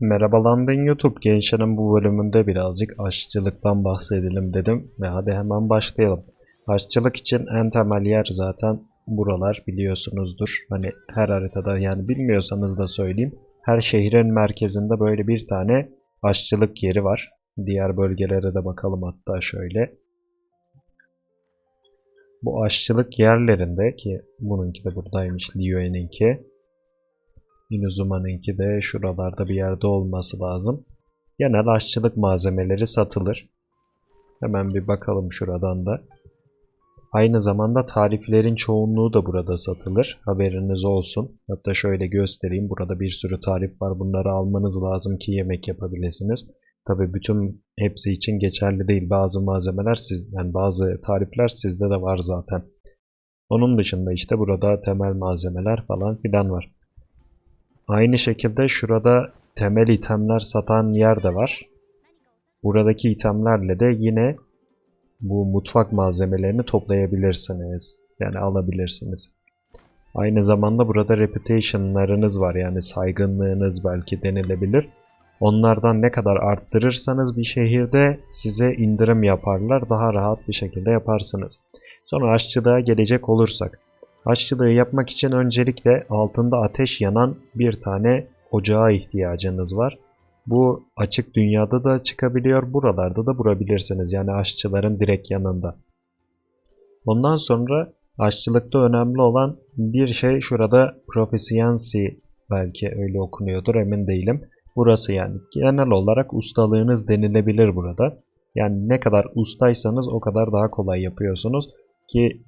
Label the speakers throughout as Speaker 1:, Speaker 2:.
Speaker 1: Merhaba London YouTube gençlerin bu bölümünde birazcık aşçılıktan bahsedelim dedim ve hadi hemen başlayalım. Aşçılık için en temel yer zaten buralar biliyorsunuzdur. Hani her haritada yani bilmiyorsanız da söyleyeyim. Her şehrin merkezinde böyle bir tane aşçılık yeri var. Diğer bölgelere de bakalım hatta şöyle. Bu aşçılık yerlerinde ki bununki de buradaymış Liyue'ninki. Inuzuma'nınki de şuralarda bir yerde olması lazım. Genel aşçılık malzemeleri satılır. Hemen bir bakalım şuradan da. Aynı zamanda tariflerin çoğunluğu da burada satılır. Haberiniz olsun. Hatta şöyle göstereyim. Burada bir sürü tarif var. Bunları almanız lazım ki yemek yapabilirsiniz. Tabi bütün hepsi için geçerli değil. Bazı malzemeler siz, yani bazı tarifler sizde de var zaten. Onun dışında işte burada temel malzemeler falan filan var. Aynı şekilde şurada temel itemler satan yer de var. Buradaki itemlerle de yine bu mutfak malzemelerini toplayabilirsiniz. Yani alabilirsiniz. Aynı zamanda burada reputation'larınız var yani saygınlığınız belki denilebilir. Onlardan ne kadar arttırırsanız bir şehirde size indirim yaparlar. Daha rahat bir şekilde yaparsınız. Sonra aşçılığa gelecek olursak. Aşçılığı yapmak için öncelikle altında ateş yanan bir tane ocağa ihtiyacınız var. Bu açık dünyada da çıkabiliyor, buralarda da bulabilirsiniz. Yani aşçıların direkt yanında. Ondan sonra aşçılıkta önemli olan bir şey şurada proficiency belki öyle okunuyordur emin değilim. Burası yani genel olarak ustalığınız denilebilir burada. Yani ne kadar ustaysanız o kadar daha kolay yapıyorsunuz ki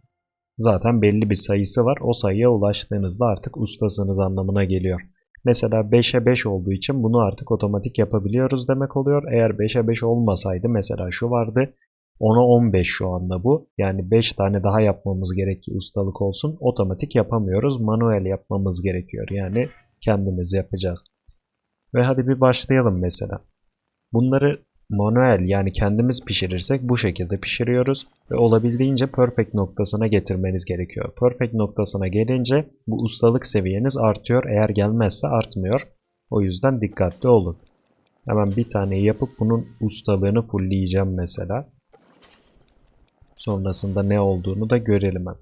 Speaker 1: zaten belli bir sayısı var. O sayıya ulaştığınızda artık ustasınız anlamına geliyor. Mesela 5'e 5 olduğu için bunu artık otomatik yapabiliyoruz demek oluyor. Eğer 5'e 5 olmasaydı mesela şu vardı. 10'a 15 şu anda bu. Yani 5 tane daha yapmamız gerekiyor ustalık olsun. Otomatik yapamıyoruz. Manuel yapmamız gerekiyor. Yani kendimiz yapacağız. Ve hadi bir başlayalım mesela. Bunları manuel yani kendimiz pişirirsek bu şekilde pişiriyoruz ve olabildiğince perfect noktasına getirmeniz gerekiyor. Perfect noktasına gelince bu ustalık seviyeniz artıyor. Eğer gelmezse artmıyor. O yüzden dikkatli olun. Hemen bir tane yapıp bunun ustalığını fullleyeceğim mesela. Sonrasında ne olduğunu da görelim hemen.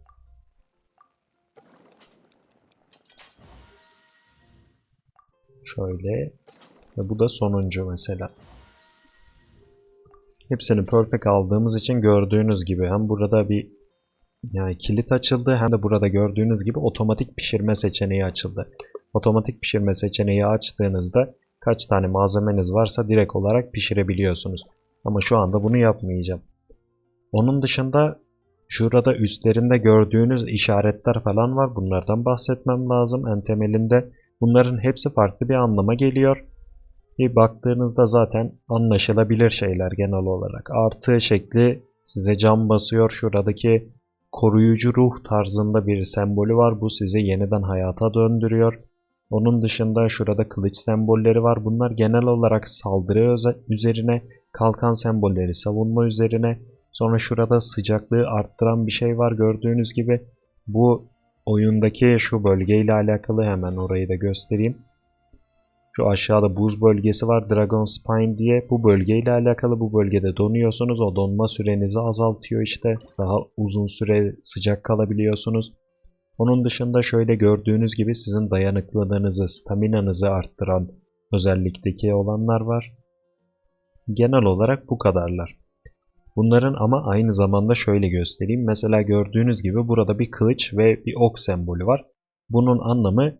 Speaker 1: Şöyle. Ve bu da sonuncu mesela. Hepsini perfect aldığımız için gördüğünüz gibi hem burada bir yani kilit açıldı hem de burada gördüğünüz gibi otomatik pişirme seçeneği açıldı. Otomatik pişirme seçeneği açtığınızda kaç tane malzemeniz varsa direkt olarak pişirebiliyorsunuz. Ama şu anda bunu yapmayacağım. Onun dışında şurada üstlerinde gördüğünüz işaretler falan var. Bunlardan bahsetmem lazım en temelinde. Bunların hepsi farklı bir anlama geliyor. Bir baktığınızda zaten anlaşılabilir şeyler genel olarak. Artı şekli size cam basıyor. Şuradaki koruyucu ruh tarzında bir sembolü var. Bu sizi yeniden hayata döndürüyor. Onun dışında şurada kılıç sembolleri var. Bunlar genel olarak saldırı üzerine, kalkan sembolleri savunma üzerine. Sonra şurada sıcaklığı arttıran bir şey var gördüğünüz gibi. Bu oyundaki şu bölgeyle alakalı hemen orayı da göstereyim. Şu aşağıda buz bölgesi var Dragon Spine diye. Bu bölgeyle alakalı bu bölgede donuyorsunuz. O donma sürenizi azaltıyor işte. Daha uzun süre sıcak kalabiliyorsunuz. Onun dışında şöyle gördüğünüz gibi sizin dayanıklılığınızı, staminanızı arttıran özellikteki olanlar var. Genel olarak bu kadarlar. Bunların ama aynı zamanda şöyle göstereyim. Mesela gördüğünüz gibi burada bir kılıç ve bir ok sembolü var. Bunun anlamı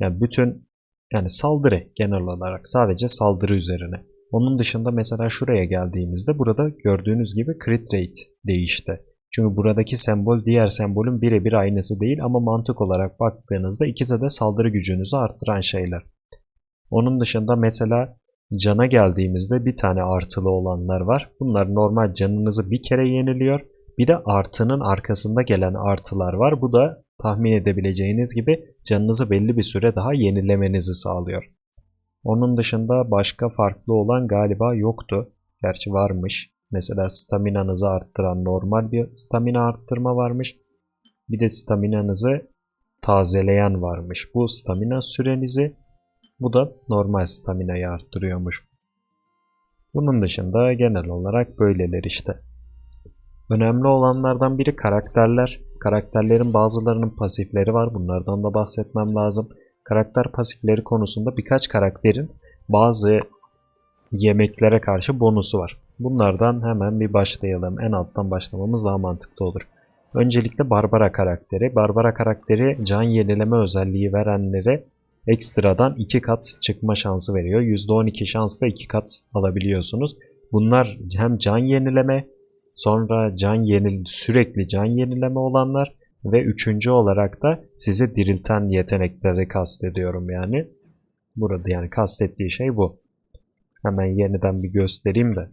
Speaker 1: yani bütün yani saldırı genel olarak sadece saldırı üzerine. Onun dışında mesela şuraya geldiğimizde burada gördüğünüz gibi crit rate değişti. Çünkü buradaki sembol diğer sembolün birebir aynısı değil ama mantık olarak baktığınızda ikisi de saldırı gücünüzü arttıran şeyler. Onun dışında mesela cana geldiğimizde bir tane artılı olanlar var. Bunlar normal canınızı bir kere yeniliyor. Bir de artının arkasında gelen artılar var. Bu da tahmin edebileceğiniz gibi canınızı belli bir süre daha yenilemenizi sağlıyor. Onun dışında başka farklı olan galiba yoktu. Gerçi varmış. Mesela staminanızı arttıran normal bir stamina arttırma varmış. Bir de staminanızı tazeleyen varmış. Bu stamina sürenizi Bu da normal staminayı arttırıyormuş. Bunun dışında genel olarak böyleler işte. Önemli olanlardan biri karakterler. Karakterlerin bazılarının pasifleri var. Bunlardan da bahsetmem lazım. Karakter pasifleri konusunda birkaç karakterin bazı yemeklere karşı bonusu var. Bunlardan hemen bir başlayalım. En alttan başlamamız daha mantıklı olur. Öncelikle Barbara karakteri. Barbara karakteri can yenileme özelliği verenlere ekstradan 2 kat çıkma şansı veriyor. %12 şansla 2 kat alabiliyorsunuz. Bunlar hem can yenileme, sonra can yenil sürekli can yenileme olanlar ve üçüncü olarak da sizi dirilten yetenekleri kastediyorum yani. Burada yani kastettiği şey bu. Hemen yeniden bir göstereyim de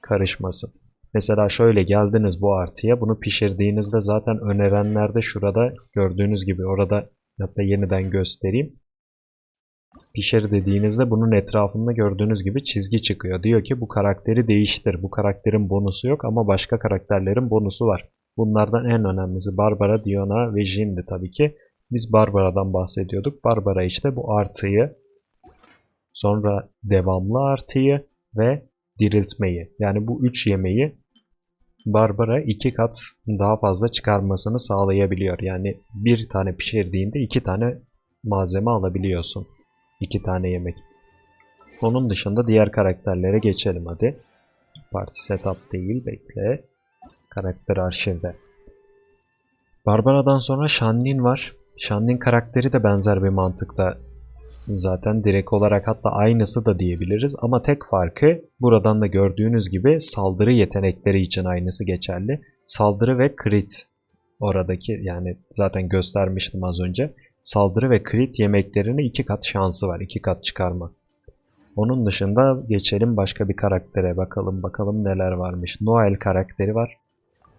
Speaker 1: karışmasın. Mesela şöyle geldiniz bu artıya. Bunu pişirdiğinizde zaten önerenlerde şurada gördüğünüz gibi orada hatta yeniden göstereyim. Pişir dediğinizde bunun etrafında gördüğünüz gibi çizgi çıkıyor. Diyor ki bu karakteri değiştir. Bu karakterin bonusu yok ama başka karakterlerin bonusu var. Bunlardan en önemlisi Barbara, Diona ve Jin'di tabii ki. Biz Barbara'dan bahsediyorduk. Barbara işte bu artıyı, sonra devamlı artıyı ve diriltmeyi. Yani bu üç yemeği Barbara iki kat daha fazla çıkarmasını sağlayabiliyor. Yani bir tane pişirdiğinde iki tane malzeme alabiliyorsun. İki tane yemek. Onun dışında diğer karakterlere geçelim hadi. Parti setup değil bekle. Karakter arşivde. Barbara'dan sonra Shannin var. Shannin karakteri de benzer bir mantıkta zaten direkt olarak hatta aynısı da diyebiliriz ama tek farkı buradan da gördüğünüz gibi saldırı yetenekleri için aynısı geçerli. Saldırı ve crit oradaki yani zaten göstermiştim az önce. Saldırı ve crit yemeklerini iki kat şansı var. iki kat çıkarma. Onun dışında geçelim başka bir karaktere bakalım bakalım neler varmış. Noel karakteri var.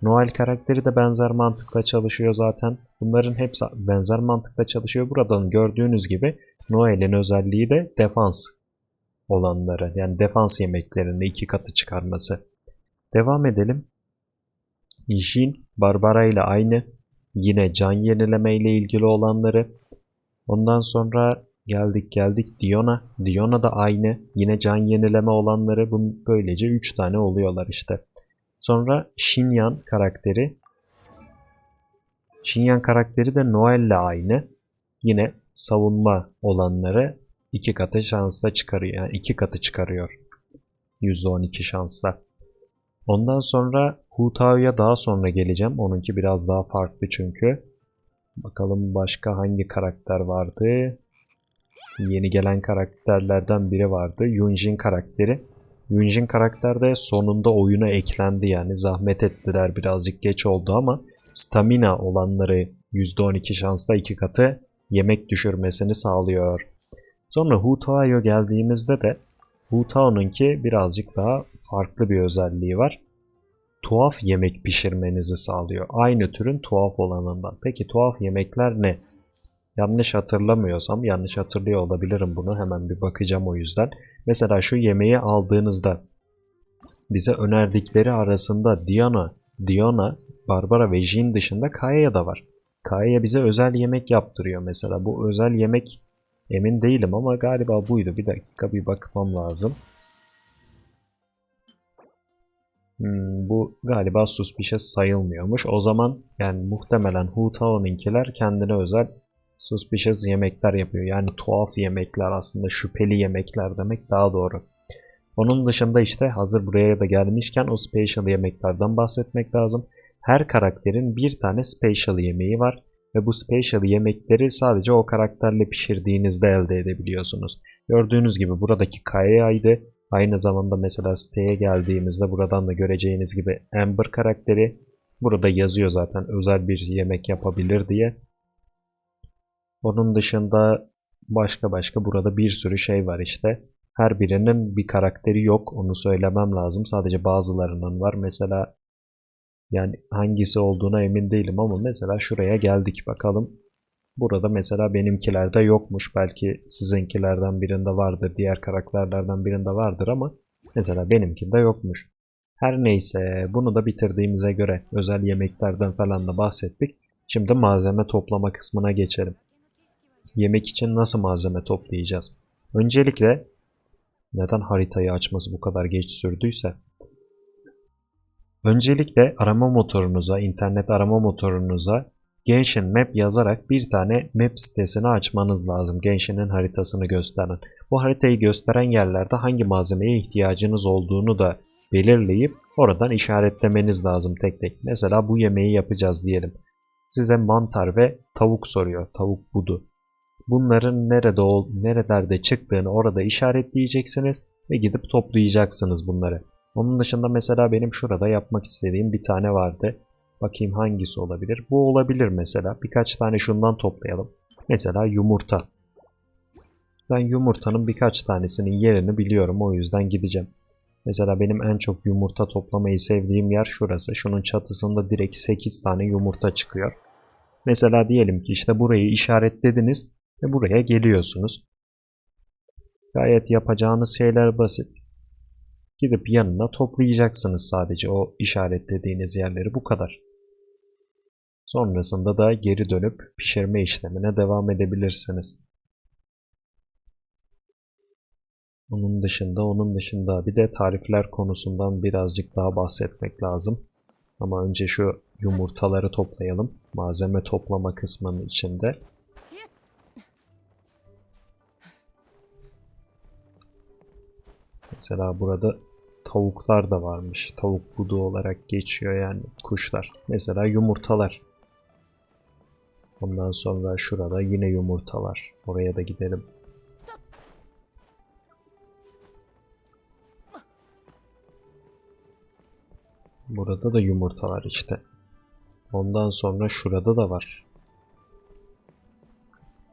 Speaker 1: Noel karakteri de benzer mantıkla çalışıyor zaten. Bunların hepsi benzer mantıkla çalışıyor. Buradan gördüğünüz gibi Noel'in özelliği de defans olanları. Yani defans yemeklerini iki katı çıkarması. Devam edelim. Jin Barbara ile aynı. Yine can yenileme ile ilgili olanları. Ondan sonra geldik geldik Diona. Diona da aynı. Yine can yenileme olanları. Bu böylece 3 tane oluyorlar işte. Sonra Shinyan karakteri. Shinyan karakteri de Noel ile aynı. Yine savunma olanları iki katı şansla çıkarıyor. Yani iki katı çıkarıyor. %12 şansla. Ondan sonra Hu Tao'ya daha sonra geleceğim. Onunki biraz daha farklı çünkü. Bakalım başka hangi karakter vardı? Yeni gelen karakterlerden biri vardı. Yunjin karakteri. Yunjin karakter de sonunda oyuna eklendi yani. Zahmet ettiler birazcık geç oldu ama stamina olanları %12 şansla iki katı yemek düşürmesini sağlıyor. Sonra Hu Tao'ya geldiğimizde de Hu Tao'nunki birazcık daha farklı bir özelliği var. Tuhaf yemek pişirmenizi sağlıyor. Aynı türün tuhaf olanından. Peki tuhaf yemekler ne? Yanlış hatırlamıyorsam, yanlış hatırlıyor olabilirim bunu. Hemen bir bakacağım o yüzden. Mesela şu yemeği aldığınızda bize önerdikleri arasında Diana, Diana, Barbara ve Jin dışında Kaya da var. Kaya bize özel yemek yaptırıyor mesela. Bu özel yemek emin değilim ama galiba buydu. Bir dakika bir bakmam lazım. Hmm, bu galiba suspicious sayılmıyormuş. O zaman yani muhtemelen Hu Tao'nunkiler kendine özel suspicious yemekler yapıyor. Yani tuhaf yemekler aslında şüpheli yemekler demek daha doğru. Onun dışında işte hazır buraya da gelmişken o special yemeklerden bahsetmek lazım. Her karakterin bir tane special yemeği var ve bu special yemekleri sadece o karakterle pişirdiğinizde elde edebiliyorsunuz. Gördüğünüz gibi buradaki Kaya'ydı. Aynı zamanda mesela siteye geldiğimizde buradan da göreceğiniz gibi Amber karakteri burada yazıyor zaten özel bir yemek yapabilir diye. Onun dışında başka başka burada bir sürü şey var işte. Her birinin bir karakteri yok onu söylemem lazım. Sadece bazılarının var. Mesela yani hangisi olduğuna emin değilim ama mesela şuraya geldik bakalım. Burada mesela benimkilerde yokmuş. Belki sizinkilerden birinde vardır. Diğer karakterlerden birinde vardır ama mesela benimkinde yokmuş. Her neyse bunu da bitirdiğimize göre özel yemeklerden falan da bahsettik. Şimdi malzeme toplama kısmına geçelim. yemek için nasıl malzeme toplayacağız? Öncelikle neden haritayı açması bu kadar geç sürdüyse Öncelikle arama motorunuza, internet arama motorunuza Genshin Map yazarak bir tane map sitesini açmanız lazım. Genshin'in haritasını gösteren. Bu haritayı gösteren yerlerde hangi malzemeye ihtiyacınız olduğunu da belirleyip oradan işaretlemeniz lazım tek tek. Mesela bu yemeği yapacağız diyelim. Size mantar ve tavuk soruyor. Tavuk budu. Bunların nerede ol, nerelerde çıktığını orada işaretleyeceksiniz ve gidip toplayacaksınız bunları. Onun dışında mesela benim şurada yapmak istediğim bir tane vardı. Bakayım hangisi olabilir? Bu olabilir mesela. Birkaç tane şundan toplayalım. Mesela yumurta. Ben yumurtanın birkaç tanesinin yerini biliyorum. O yüzden gideceğim. Mesela benim en çok yumurta toplamayı sevdiğim yer şurası. Şunun çatısında direkt 8 tane yumurta çıkıyor. Mesela diyelim ki işte burayı işaretlediniz ve buraya geliyorsunuz. Gayet yapacağınız şeyler basit. Gidip yanına toplayacaksınız sadece o işaretlediğiniz yerleri bu kadar. Sonrasında da geri dönüp pişirme işlemine devam edebilirsiniz. Onun dışında onun dışında bir de tarifler konusundan birazcık daha bahsetmek lazım. Ama önce şu yumurtaları toplayalım. Malzeme toplama kısmının içinde. Mesela burada tavuklar da varmış. Tavuk budu olarak geçiyor yani kuşlar. Mesela yumurtalar. Ondan sonra şurada yine yumurta var. Oraya da gidelim. Burada da yumurta var işte. Ondan sonra şurada da var.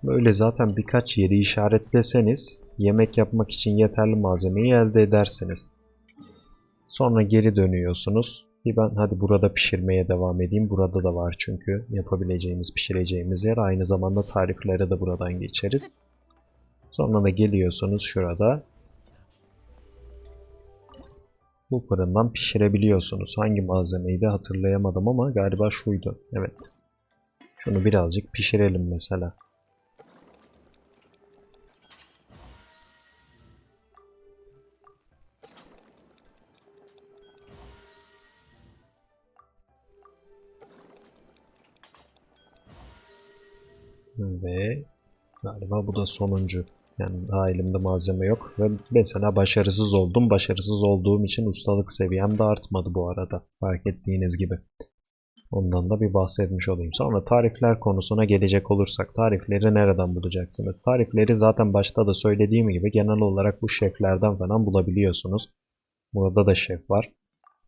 Speaker 1: Böyle zaten birkaç yeri işaretleseniz yemek yapmak için yeterli malzemeyi elde edersiniz. Sonra geri dönüyorsunuz. Bir ben hadi burada pişirmeye devam edeyim. Burada da var çünkü yapabileceğimiz, pişireceğimiz yer. Aynı zamanda tariflere de buradan geçeriz. Sonra da geliyorsunuz şurada. Bu fırından pişirebiliyorsunuz. Hangi malzemeyi de hatırlayamadım ama galiba şuydu. Evet. Şunu birazcık pişirelim mesela. Ve galiba bu da sonuncu. Yani daha elimde malzeme yok. Ve mesela başarısız oldum. Başarısız olduğum için ustalık seviyem de artmadı bu arada. Fark ettiğiniz gibi. Ondan da bir bahsetmiş olayım. Sonra tarifler konusuna gelecek olursak tarifleri nereden bulacaksınız? Tarifleri zaten başta da söylediğim gibi genel olarak bu şeflerden falan bulabiliyorsunuz. Burada da şef var.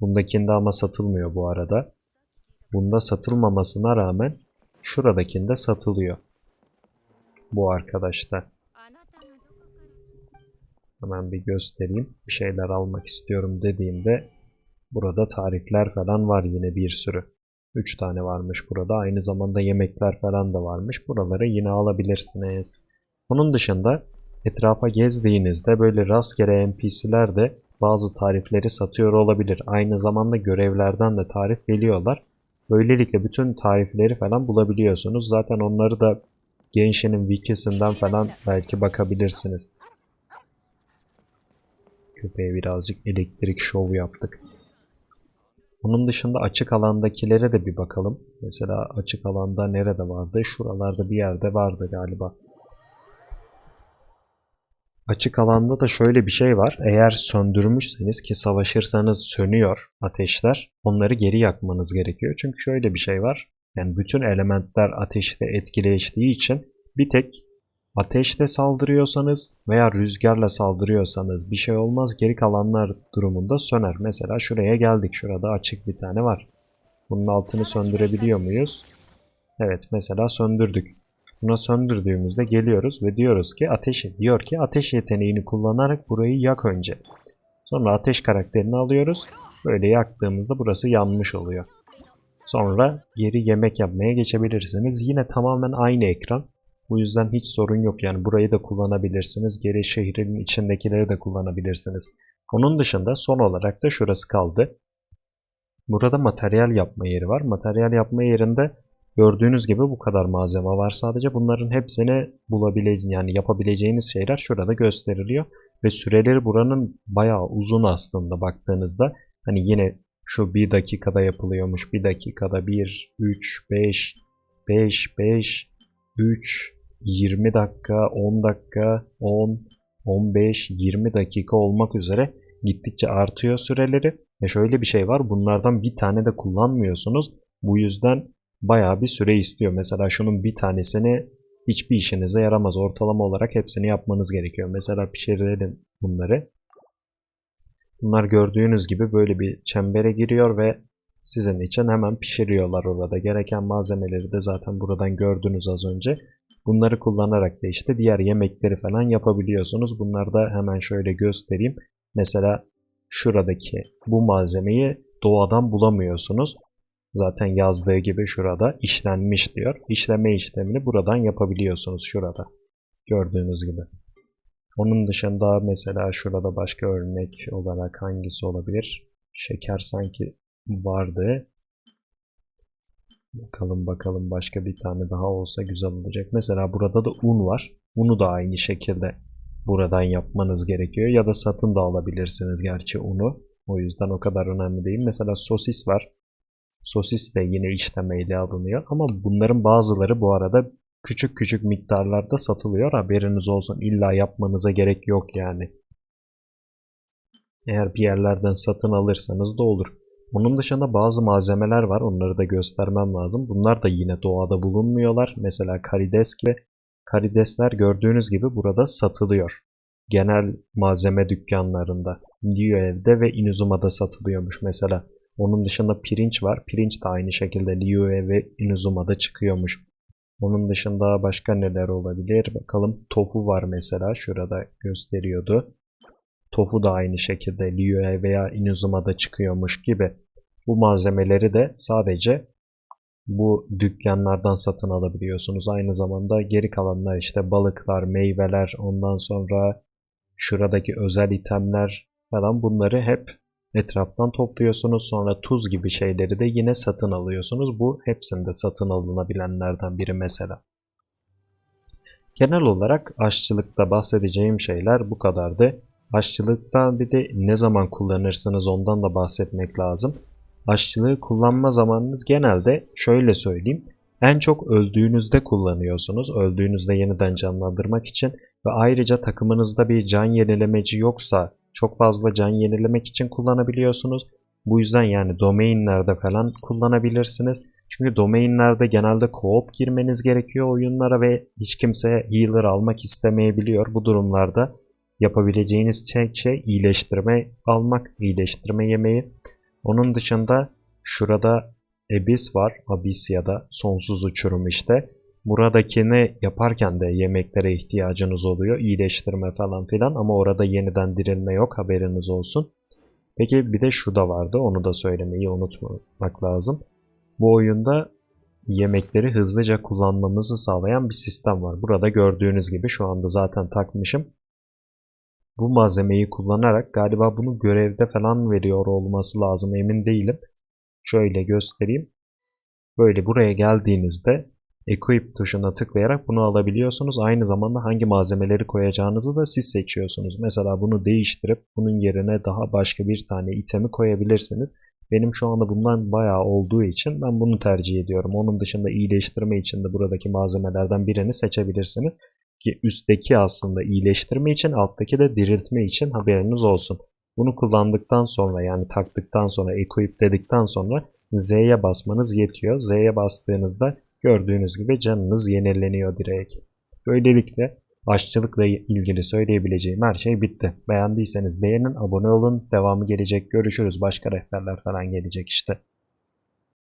Speaker 1: Bundakinde ama satılmıyor bu arada. Bunda satılmamasına rağmen şuradakinde satılıyor. Bu arkadaşta. Hemen bir göstereyim. Bir şeyler almak istiyorum dediğimde burada tarifler falan var yine bir sürü. 3 tane varmış burada. Aynı zamanda yemekler falan da varmış. Buraları yine alabilirsiniz. Onun dışında etrafa gezdiğinizde böyle rastgele NPC'ler de bazı tarifleri satıyor olabilir. Aynı zamanda görevlerden de tarif veriyorlar. Böylelikle bütün tarifleri falan bulabiliyorsunuz. Zaten onları da Genshin'in wikisinden falan belki bakabilirsiniz. Köpeğe birazcık elektrik şov yaptık. Onun dışında açık alandakilere de bir bakalım. Mesela açık alanda nerede vardı? Şuralarda bir yerde vardı galiba. Açık alanda da şöyle bir şey var. Eğer söndürmüşseniz ki savaşırsanız sönüyor ateşler. Onları geri yakmanız gerekiyor. Çünkü şöyle bir şey var. Yani bütün elementler ateşte etkileştiği için bir tek ateşte saldırıyorsanız veya rüzgarla saldırıyorsanız bir şey olmaz. Geri kalanlar durumunda söner. Mesela şuraya geldik. Şurada açık bir tane var. Bunun altını söndürebiliyor muyuz? Evet mesela söndürdük. Buna söndürdüğümüzde geliyoruz ve diyoruz ki ateş diyor ki ateş yeteneğini kullanarak burayı yak önce. Sonra ateş karakterini alıyoruz. Böyle yaktığımızda burası yanmış oluyor. Sonra geri yemek yapmaya geçebilirsiniz. Yine tamamen aynı ekran. Bu yüzden hiç sorun yok. Yani burayı da kullanabilirsiniz. Geri şehrin içindekileri de kullanabilirsiniz. Onun dışında son olarak da şurası kaldı. Burada materyal yapma yeri var. Materyal yapma yerinde Gördüğünüz gibi bu kadar malzeme var sadece. Bunların hepsini bulabileceğiniz yani yapabileceğiniz şeyler şurada gösteriliyor. Ve süreleri buranın bayağı uzun aslında baktığınızda. Hani yine şu bir dakikada yapılıyormuş. Bir dakikada 1, 3, 5, 5, 5, 3, 20 dakika, 10 dakika, 10, 15, 20 dakika olmak üzere gittikçe artıyor süreleri. Ve şöyle bir şey var. Bunlardan bir tane de kullanmıyorsunuz. Bu yüzden bayağı bir süre istiyor. Mesela şunun bir tanesini hiçbir işinize yaramaz. Ortalama olarak hepsini yapmanız gerekiyor. Mesela pişirelim bunları. Bunlar gördüğünüz gibi böyle bir çembere giriyor ve sizin için hemen pişiriyorlar orada. Gereken malzemeleri de zaten buradan gördünüz az önce. Bunları kullanarak da işte diğer yemekleri falan yapabiliyorsunuz. Bunları da hemen şöyle göstereyim. Mesela şuradaki bu malzemeyi doğadan bulamıyorsunuz. Zaten yazdığı gibi şurada işlenmiş diyor. İşleme işlemini buradan yapabiliyorsunuz şurada. Gördüğünüz gibi. Onun dışında mesela şurada başka örnek olarak hangisi olabilir? Şeker sanki vardı. Bakalım bakalım başka bir tane daha olsa güzel olacak. Mesela burada da un var. Unu da aynı şekilde buradan yapmanız gerekiyor. Ya da satın da alabilirsiniz gerçi unu. O yüzden o kadar önemli değil. Mesela sosis var. Sosis de yine işlemeyle alınıyor. Ama bunların bazıları bu arada küçük küçük miktarlarda satılıyor. Haberiniz olsun. İlla yapmanıza gerek yok yani. Eğer bir yerlerden satın alırsanız da olur. Onun dışında bazı malzemeler var. Onları da göstermem lazım. Bunlar da yine doğada bulunmuyorlar. Mesela karides gibi. Karidesler gördüğünüz gibi burada satılıyor. Genel malzeme dükkanlarında. Liyuev'de ve Inuzuma'da satılıyormuş mesela. Onun dışında pirinç var. Pirinç de aynı şekilde Liyue ve Inuzuma'da çıkıyormuş. Onun dışında başka neler olabilir? Bakalım tofu var mesela. Şurada gösteriyordu. Tofu da aynı şekilde Liyue veya Inuzuma'da çıkıyormuş gibi. Bu malzemeleri de sadece bu dükkanlardan satın alabiliyorsunuz. Aynı zamanda geri kalanlar işte balıklar, meyveler, ondan sonra şuradaki özel itemler falan bunları hep etraftan topluyorsunuz. Sonra tuz gibi şeyleri de yine satın alıyorsunuz. Bu hepsinde satın alınabilenlerden biri mesela. Genel olarak aşçılıkta bahsedeceğim şeyler bu kadardı. Aşçılıkta bir de ne zaman kullanırsınız ondan da bahsetmek lazım. Aşçılığı kullanma zamanınız genelde şöyle söyleyeyim. En çok öldüğünüzde kullanıyorsunuz. Öldüğünüzde yeniden canlandırmak için ve ayrıca takımınızda bir can yenilemeci yoksa çok fazla can yenilemek için kullanabiliyorsunuz. Bu yüzden yani domainlerde falan kullanabilirsiniz. Çünkü domainlerde genelde co-op girmeniz gerekiyor oyunlara ve hiç kimse healer almak istemeyebiliyor. Bu durumlarda yapabileceğiniz tek şey iyileştirme almak, iyileştirme yemeği. Onun dışında şurada Abyss var. Abyss ya da sonsuz uçurum işte. Buradakini yaparken de yemeklere ihtiyacınız oluyor. İyileştirme falan filan ama orada yeniden dirilme yok haberiniz olsun. Peki bir de şu da vardı onu da söylemeyi unutmamak lazım. Bu oyunda yemekleri hızlıca kullanmamızı sağlayan bir sistem var. Burada gördüğünüz gibi şu anda zaten takmışım. Bu malzemeyi kullanarak galiba bunu görevde falan veriyor olması lazım emin değilim. Şöyle göstereyim. Böyle buraya geldiğinizde Equip tuşuna tıklayarak bunu alabiliyorsunuz. Aynı zamanda hangi malzemeleri koyacağınızı da siz seçiyorsunuz. Mesela bunu değiştirip bunun yerine daha başka bir tane itemi koyabilirsiniz. Benim şu anda bundan bayağı olduğu için ben bunu tercih ediyorum. Onun dışında iyileştirme için de buradaki malzemelerden birini seçebilirsiniz. Ki üstteki aslında iyileştirme için alttaki de diriltme için haberiniz olsun. Bunu kullandıktan sonra yani taktıktan sonra equip dedikten sonra Z'ye basmanız yetiyor. Z'ye bastığınızda gördüğünüz gibi canınız yenileniyor direkt. Böylelikle aşçılıkla ilgili söyleyebileceğim her şey bitti. Beğendiyseniz beğenin, abone olun. Devamı gelecek. Görüşürüz. Başka rehberler falan gelecek işte.